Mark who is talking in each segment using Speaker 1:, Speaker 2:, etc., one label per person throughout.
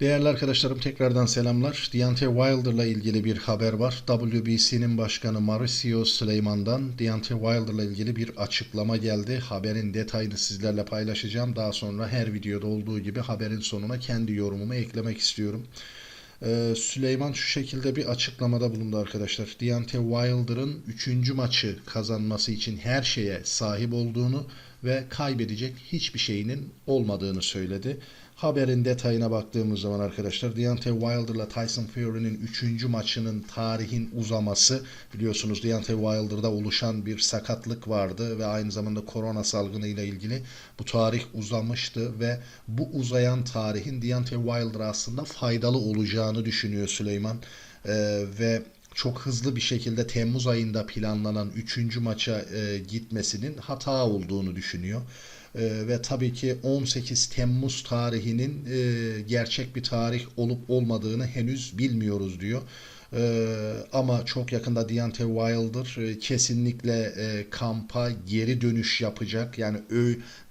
Speaker 1: Değerli arkadaşlarım tekrardan selamlar. Deontay Wilder'la ilgili bir haber var. WBC'nin başkanı Mauricio Süleyman'dan Deontay Wilder'la ilgili bir açıklama geldi. Haberin detayını sizlerle paylaşacağım. Daha sonra her videoda olduğu gibi haberin sonuna kendi yorumumu eklemek istiyorum. Ee, Süleyman şu şekilde bir açıklamada bulundu arkadaşlar. Deontay Wilder'ın 3. maçı kazanması için her şeye sahip olduğunu ve kaybedecek hiçbir şeyinin olmadığını söyledi. Haberin detayına baktığımız zaman arkadaşlar Deontay Wilder'la Tyson Fury'nin 3. maçının tarihin uzaması biliyorsunuz Deontay Wilder'da oluşan bir sakatlık vardı ve aynı zamanda korona salgınıyla ilgili bu tarih uzamıştı ve bu uzayan tarihin Deontay Wilder'a aslında faydalı olacağını düşünüyor Süleyman Ee, ve çok hızlı bir şekilde Temmuz ayında planlanan 3. maça e, gitmesinin hata olduğunu düşünüyor. E, ve tabii ki 18 Temmuz tarihinin e, gerçek bir tarih olup olmadığını henüz bilmiyoruz diyor. E, ama çok yakında Deontay Wilder e, kesinlikle e, kampa geri dönüş yapacak. Yani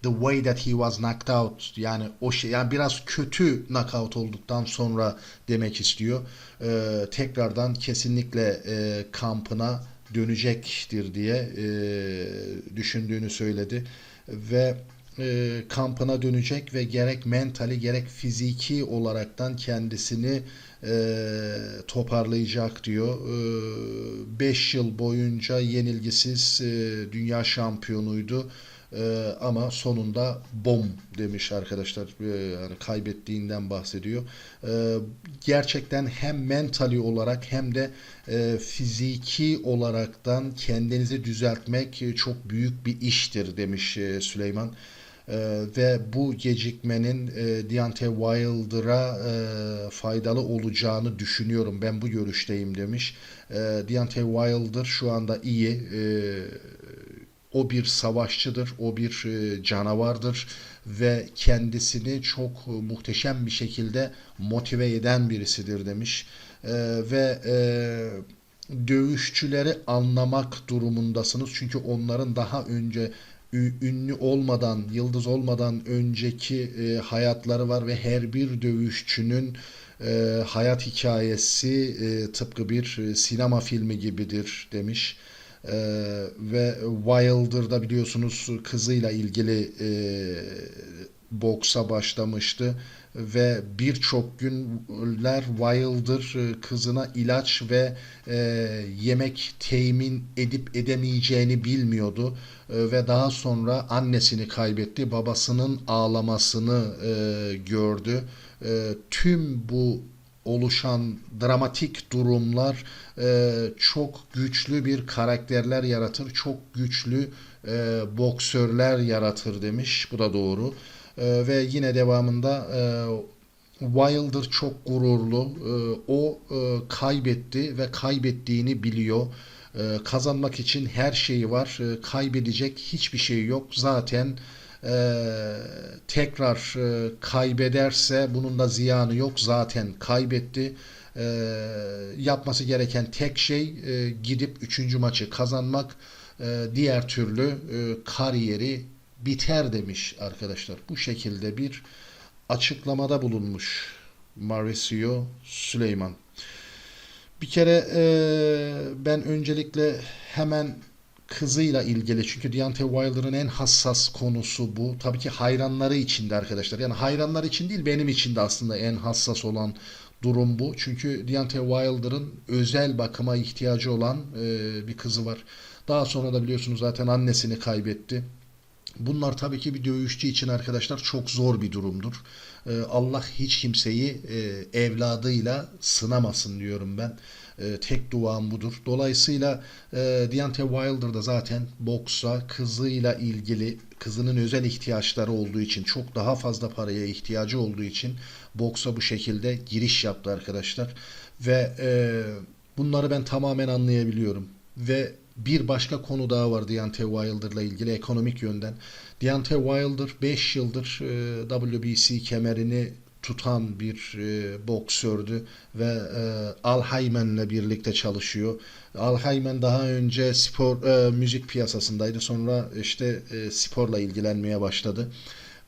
Speaker 1: the way that he was knocked out yani o şey yani biraz kötü knockout olduktan sonra demek istiyor. E, tekrardan kesinlikle e, kampına dönecektir diye e, düşündüğünü söyledi ve e, kampına dönecek ve gerek mentali gerek fiziki olaraktan kendisini e, toparlayacak diyor. 5 yıl boyunca yenilgisiz e, dünya şampiyonuydu. E, ama sonunda bom demiş arkadaşlar. E, yani kaybettiğinden bahsediyor. E, gerçekten hem mentali olarak hem de e, fiziki olaraktan kendinizi düzeltmek e, çok büyük bir iştir demiş e, Süleyman. Ee, ve bu gecikmenin e, Deontay Wilder'a e, faydalı olacağını düşünüyorum. Ben bu görüşteyim demiş. E, Deontay Wilder şu anda iyi. E, o bir savaşçıdır, o bir e, canavardır ve kendisini çok muhteşem bir şekilde motive eden birisidir demiş. E, ve e, dövüşçüleri anlamak durumundasınız. Çünkü onların daha önce ünlü olmadan, yıldız olmadan önceki e, hayatları var ve her bir dövüşçünün e, hayat hikayesi e, tıpkı bir sinema filmi gibidir demiş. E, ve Wilder'da biliyorsunuz kızıyla ilgili e, boksa başlamıştı ve birçok günler Wilder e, kızına ilaç ve e, yemek temin edip edemeyeceğini bilmiyordu e, ve daha sonra annesini kaybetti, babasının ağlamasını e, gördü. E, tüm bu oluşan dramatik durumlar e, çok güçlü bir karakterler yaratır, çok güçlü e, boksörler yaratır demiş. Bu da doğru. E, ve yine devamında e, Wilder çok gururlu. E, o e, kaybetti ve kaybettiğini biliyor. E, kazanmak için her şeyi var. E, kaybedecek hiçbir şey yok. Zaten e, tekrar e, kaybederse bunun da ziyanı yok. Zaten kaybetti. E, yapması gereken tek şey e, gidip 3. maçı kazanmak. E, diğer türlü e, kariyeri biter demiş arkadaşlar. Bu şekilde bir açıklamada bulunmuş Mauricio Süleyman. Bir kere e, ben öncelikle hemen kızıyla ilgili çünkü Deontay Wilder'ın en hassas konusu bu. Tabii ki hayranları için de arkadaşlar. Yani hayranlar için değil benim için de aslında en hassas olan durum bu. Çünkü Deontay Wilder'ın özel bakıma ihtiyacı olan e, bir kızı var. Daha sonra da biliyorsunuz zaten annesini kaybetti. Bunlar tabii ki bir dövüşçü için arkadaşlar çok zor bir durumdur. Ee, Allah hiç kimseyi e, evladıyla sınamasın diyorum ben. Ee, tek duam budur. Dolayısıyla e, Deontay Wilder da zaten boksa kızıyla ilgili kızının özel ihtiyaçları olduğu için çok daha fazla paraya ihtiyacı olduğu için boksa bu şekilde giriş yaptı arkadaşlar. Ve e, bunları ben tamamen anlayabiliyorum. Ve bir başka konu daha var Deontay Wilder'la ilgili ekonomik yönden. Deontay Wilder 5 yıldır e, WBC kemerini tutan bir e, boksördü ve e, Al Hayman'la birlikte çalışıyor. Al Hayman daha önce spor e, müzik piyasasındaydı. Sonra işte e, sporla ilgilenmeye başladı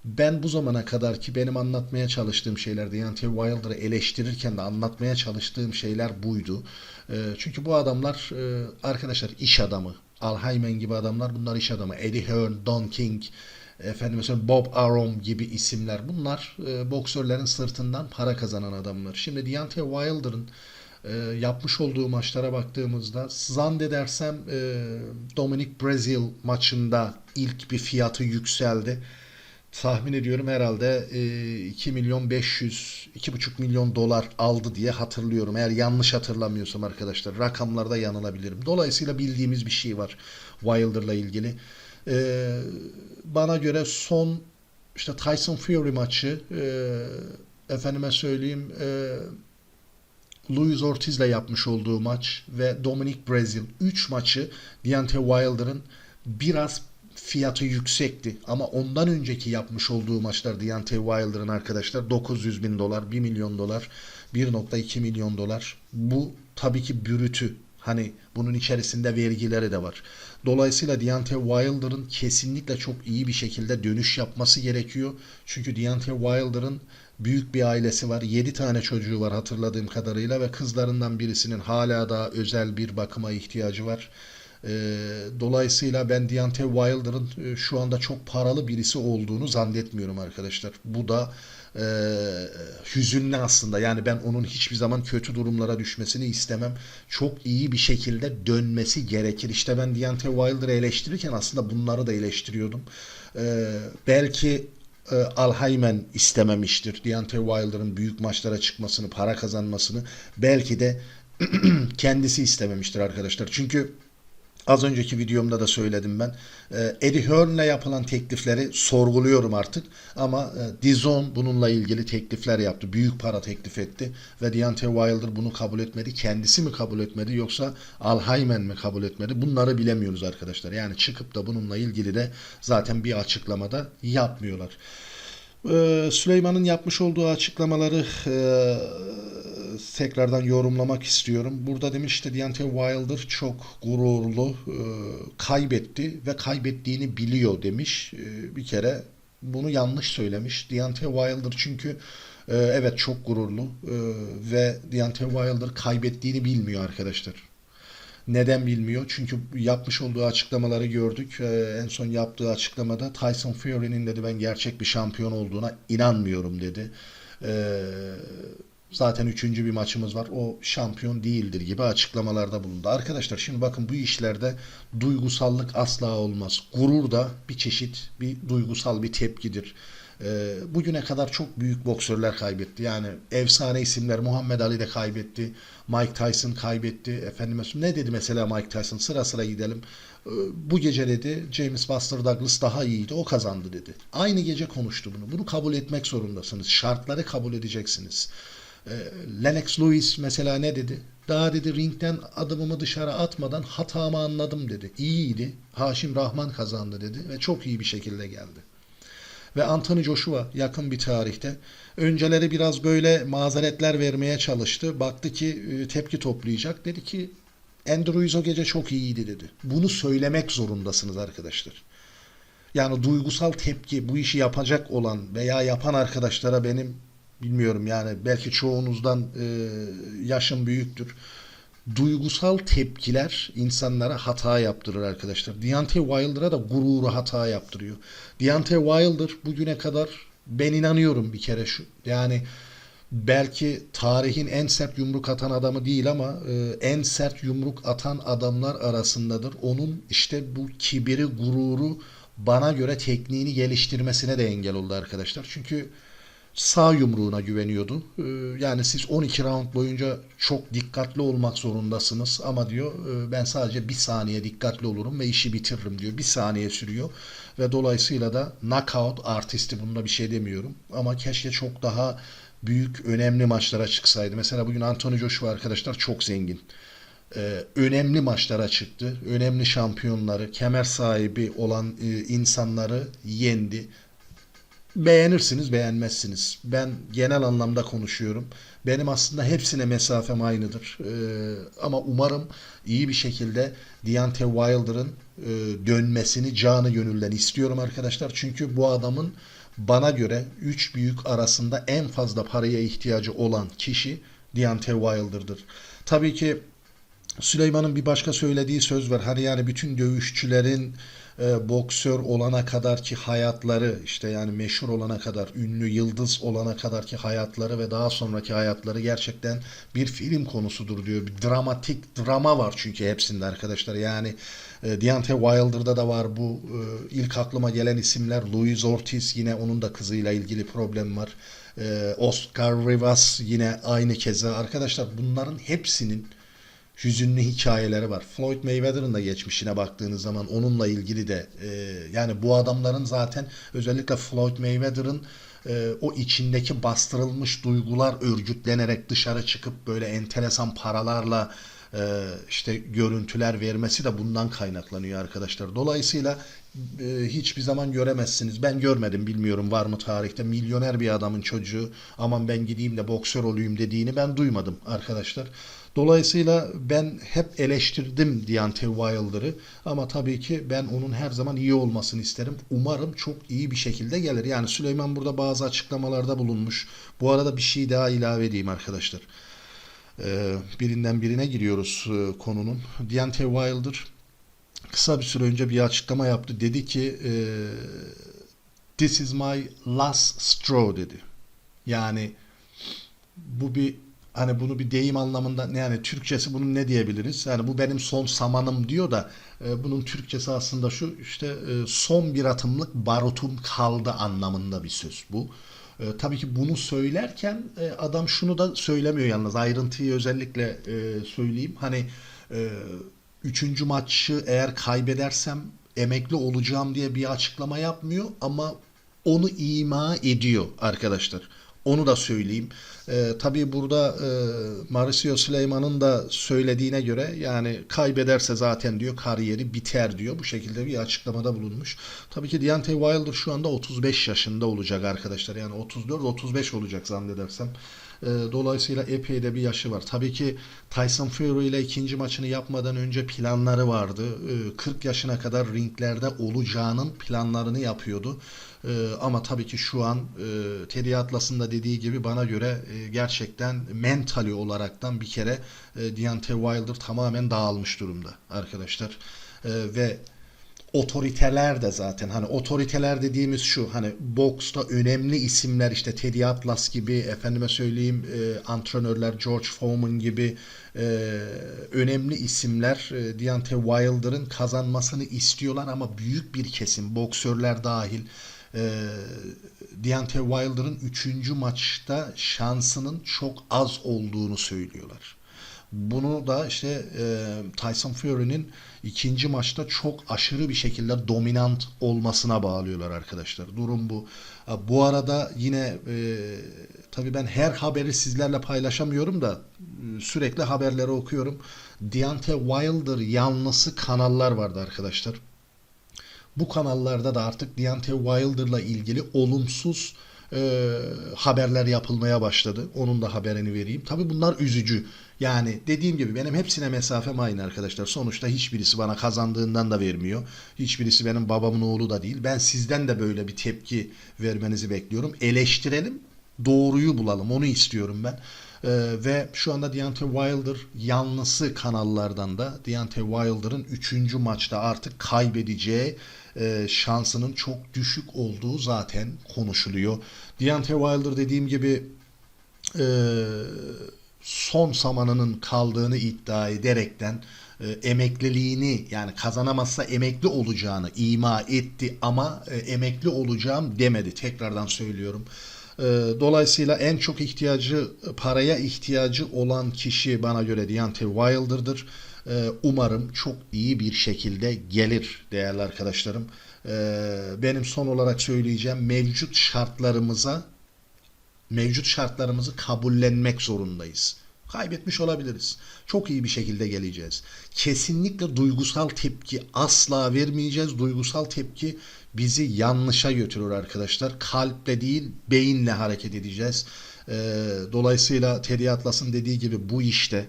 Speaker 1: Ben bu zamana kadar ki benim anlatmaya çalıştığım şeyler, Deontay Wilder'ı eleştirirken de anlatmaya çalıştığım şeyler buydu. Ee, çünkü bu adamlar e, arkadaşlar iş adamı. Al Haymon gibi adamlar bunlar iş adamı. Eddie Hearn, Don King, efendim mesela Bob Arum gibi isimler. Bunlar e, boksörlerin sırtından para kazanan adamlar. Şimdi Deontay Wilder'ın e, yapmış olduğu maçlara baktığımızda zannedersem e, Dominic Brazil maçında ilk bir fiyatı yükseldi. Tahmin ediyorum herhalde e, 2 milyon 500 2,5 milyon dolar aldı diye hatırlıyorum. Eğer yanlış hatırlamıyorsam arkadaşlar rakamlarda yanılabilirim. Dolayısıyla bildiğimiz bir şey var Wilder'la ilgili. E, bana göre son işte Tyson Fury maçı e, efendime söyleyeyim e, Luis Ortiz'le yapmış olduğu maç ve Dominic Brazil 3 maçı Deontay Wilder'ın biraz fiyatı yüksekti. Ama ondan önceki yapmış olduğu maçlar Deontay Wilder'ın arkadaşlar 900 bin dolar, 1 milyon dolar, 1.2 milyon dolar. Bu tabii ki bürütü. Hani bunun içerisinde vergileri de var. Dolayısıyla Deontay Wilder'ın kesinlikle çok iyi bir şekilde dönüş yapması gerekiyor. Çünkü Deontay Wilder'ın büyük bir ailesi var. 7 tane çocuğu var hatırladığım kadarıyla ve kızlarından birisinin hala daha özel bir bakıma ihtiyacı var. E, dolayısıyla ben Deontay Wilder'ın e, şu anda çok paralı birisi olduğunu zannetmiyorum arkadaşlar. Bu da e, hüzünlü aslında. Yani ben onun hiçbir zaman kötü durumlara düşmesini istemem. Çok iyi bir şekilde dönmesi gerekir. İşte ben Deontay Wilder'ı eleştirirken aslında bunları da eleştiriyordum. E, belki e, Alhaymen istememiştir. Deontay Wilder'ın büyük maçlara çıkmasını, para kazanmasını belki de kendisi istememiştir arkadaşlar. Çünkü Az önceki videomda da söyledim ben. Ee, Eddie Hearn'le yapılan teklifleri sorguluyorum artık. Ama e, Dizon bununla ilgili teklifler yaptı. Büyük para teklif etti. Ve Deontay Wilder bunu kabul etmedi. Kendisi mi kabul etmedi yoksa Alhaymen mi kabul etmedi? Bunları bilemiyoruz arkadaşlar. Yani çıkıp da bununla ilgili de zaten bir açıklamada yapmıyorlar. Ee, Süleyman'ın yapmış olduğu açıklamaları e, tekrardan yorumlamak istiyorum. Burada demiş işte Deontay Wilder çok gururlu, e, kaybetti ve kaybettiğini biliyor demiş. E, bir kere bunu yanlış söylemiş. Deontay Wilder çünkü evet çok gururlu ve Deontay Wilder kaybettiğini bilmiyor arkadaşlar. Neden bilmiyor? Çünkü yapmış olduğu açıklamaları gördük. Ee, en son yaptığı açıklamada Tyson Fury'nin dedi ben gerçek bir şampiyon olduğuna inanmıyorum dedi. Ee, zaten üçüncü bir maçımız var. O şampiyon değildir gibi açıklamalarda bulundu. Arkadaşlar şimdi bakın bu işlerde duygusallık asla olmaz. Gurur da bir çeşit bir duygusal bir tepkidir. E, bugüne kadar çok büyük boksörler kaybetti. Yani efsane isimler Muhammed Ali de kaybetti. Mike Tyson kaybetti. Efendim ne dedi mesela Mike Tyson? Sıra sıra gidelim. E, bu gece dedi James Buster Douglas daha iyiydi. O kazandı dedi. Aynı gece konuştu bunu. Bunu kabul etmek zorundasınız. Şartları kabul edeceksiniz. E, Lennox Lewis mesela ne dedi? Daha dedi ringden adımımı dışarı atmadan hatamı anladım dedi. İyiydi. Haşim Rahman kazandı dedi ve çok iyi bir şekilde geldi ve Anthony Joshua yakın bir tarihte. Önceleri biraz böyle mazeretler vermeye çalıştı. Baktı ki e, tepki toplayacak. Dedi ki Andrew Ruiz o gece çok iyiydi dedi. Bunu söylemek zorundasınız arkadaşlar. Yani duygusal tepki bu işi yapacak olan veya yapan arkadaşlara benim bilmiyorum yani belki çoğunuzdan e, yaşım büyüktür duygusal tepkiler insanlara hata yaptırır arkadaşlar. Deontay Wilder'a da gururu hata yaptırıyor. Deontay Wilder bugüne kadar ben inanıyorum bir kere şu. Yani belki tarihin en sert yumruk atan adamı değil ama e, en sert yumruk atan adamlar arasındadır. Onun işte bu kibiri, gururu bana göre tekniğini geliştirmesine de engel oldu arkadaşlar. Çünkü sağ yumruğuna güveniyordu. Ee, yani siz 12 round boyunca çok dikkatli olmak zorundasınız ama diyor e, ben sadece bir saniye dikkatli olurum ve işi bitiririm diyor. Bir saniye sürüyor ve dolayısıyla da knockout artisti bunda bir şey demiyorum ama keşke çok daha büyük önemli maçlara çıksaydı. Mesela bugün Anthony Joshua arkadaşlar çok zengin. Ee, önemli maçlara çıktı. Önemli şampiyonları, kemer sahibi olan e, insanları yendi beğenirsiniz, beğenmezsiniz. Ben genel anlamda konuşuyorum. Benim aslında hepsine mesafem aynıdır. Ee, ama umarım iyi bir şekilde Deontay Wilder'ın e, dönmesini canı gönülden istiyorum arkadaşlar. Çünkü bu adamın bana göre 3 büyük arasında en fazla paraya ihtiyacı olan kişi Deontay Wilder'dır. Tabii ki Süleyman'ın bir başka söylediği söz var. Hani yani bütün dövüşçülerin e, boksör olana kadar ki hayatları işte yani meşhur olana kadar, ünlü yıldız olana kadar ki hayatları ve daha sonraki hayatları gerçekten bir film konusudur diyor. Bir dramatik drama var çünkü hepsinde arkadaşlar. Yani e, Deontay Wilder'da da var bu. E, ilk aklıma gelen isimler Luis Ortiz yine onun da kızıyla ilgili problem var. E, Oscar Rivas yine aynı keza. Arkadaşlar bunların hepsinin hüzünlü hikayeleri var. Floyd Mayweather'ın da geçmişine baktığınız zaman onunla ilgili de e, yani bu adamların zaten özellikle Floyd Mayweather'ın e, o içindeki bastırılmış duygular örgütlenerek dışarı çıkıp böyle enteresan paralarla e, işte görüntüler vermesi de bundan kaynaklanıyor arkadaşlar. Dolayısıyla hiçbir zaman göremezsiniz. Ben görmedim bilmiyorum var mı tarihte milyoner bir adamın çocuğu aman ben gideyim de boksör olayım dediğini ben duymadım arkadaşlar. Dolayısıyla ben hep eleştirdim Deontay Wilder'ı ama tabii ki ben onun her zaman iyi olmasını isterim. Umarım çok iyi bir şekilde gelir. Yani Süleyman burada bazı açıklamalarda bulunmuş. Bu arada bir şey daha ilave edeyim arkadaşlar. Ee, birinden birine giriyoruz e, konunun. Deontay Wilder kısa bir süre önce bir açıklama yaptı. Dedi ki e, This is my last straw dedi. Yani bu bir hani bunu bir deyim anlamında yani Türkçesi bunun ne diyebiliriz? Yani bu benim son samanım diyor da e, bunun Türkçesi aslında şu işte e, son bir atımlık barutum kaldı anlamında bir söz bu. E, tabii ki bunu söylerken e, adam şunu da söylemiyor yalnız ayrıntıyı özellikle e, söyleyeyim. Hani e, üçüncü maçı eğer kaybedersem emekli olacağım diye bir açıklama yapmıyor ama onu ima ediyor arkadaşlar. Onu da söyleyeyim. Ee, tabii burada e, Mauricio Süleyman'ın da söylediğine göre yani kaybederse zaten diyor kariyeri biter diyor. Bu şekilde bir açıklamada bulunmuş. Tabii ki Deontay Wilder şu anda 35 yaşında olacak arkadaşlar. Yani 34-35 olacak zannedersem. E, dolayısıyla epey de bir yaşı var. Tabii ki Tyson Fury ile ikinci maçını yapmadan önce planları vardı. E, 40 yaşına kadar ringlerde olacağının planlarını yapıyordu. E, ama tabii ki şu an e, Teddy Atlas'ın da dediği gibi bana göre e, gerçekten mentali olaraktan bir kere e, Deontay Wilder tamamen dağılmış durumda arkadaşlar. E, ve otoriteler de zaten hani otoriteler dediğimiz şu hani boksta önemli isimler işte Teddy Atlas gibi efendime söyleyeyim e, antrenörler George Foreman gibi e, önemli isimler e, Deontay Wilder'ın kazanmasını istiyorlar ama büyük bir kesim boksörler dahil e, Deontay Wilder'ın 3. maçta şansının çok az olduğunu söylüyorlar. Bunu da işte e, Tyson Fury'nin ikinci maçta çok aşırı bir şekilde dominant olmasına bağlıyorlar arkadaşlar. Durum bu. Ha, Bu arada yine e, tabii ben her haberi sizlerle paylaşamıyorum da e, sürekli haberleri okuyorum. Deontay Wilder yanlısı kanallar vardı arkadaşlar. Bu kanallarda da artık Deontay Wilder'la ilgili olumsuz e, haberler yapılmaya başladı. Onun da haberini vereyim. Tabii bunlar üzücü. Yani dediğim gibi benim hepsine mesafem aynı arkadaşlar. Sonuçta hiçbirisi bana kazandığından da vermiyor. Hiçbirisi benim babamın oğlu da değil. Ben sizden de böyle bir tepki vermenizi bekliyorum. Eleştirelim, doğruyu bulalım. Onu istiyorum ben. Ee, ve şu anda Deontay Wilder yanlısı kanallardan da Deontay Wilder'ın 3. maçta artık kaybedeceği e, şansının çok düşük olduğu zaten konuşuluyor. Deontay Wilder dediğim gibi e, son samanının kaldığını iddia ederekten e, emekliliğini yani kazanamazsa emekli olacağını ima etti ama e, emekli olacağım demedi. Tekrardan söylüyorum. E, dolayısıyla en çok ihtiyacı paraya ihtiyacı olan kişi bana göre Deontay Wilder'dır. E, umarım çok iyi bir şekilde gelir değerli arkadaşlarım. E, benim son olarak söyleyeceğim mevcut şartlarımıza mevcut şartlarımızı kabullenmek zorundayız. Kaybetmiş olabiliriz. Çok iyi bir şekilde geleceğiz. Kesinlikle duygusal tepki asla vermeyeceğiz. Duygusal tepki bizi yanlışa götürür arkadaşlar. Kalple değil, beyinle hareket edeceğiz. Ee, dolayısıyla Teddy Atlas'ın dediği gibi bu işte,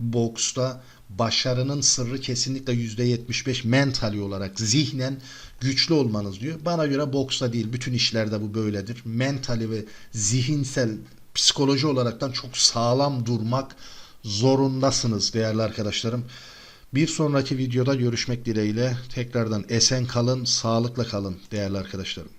Speaker 1: boksta başarının sırrı kesinlikle %75 mentali olarak, zihnen güçlü olmanız diyor. Bana göre boksta değil bütün işlerde bu böyledir. Mentali ve zihinsel psikoloji olaraktan çok sağlam durmak zorundasınız değerli arkadaşlarım. Bir sonraki videoda görüşmek dileğiyle tekrardan esen kalın, sağlıkla kalın değerli arkadaşlarım.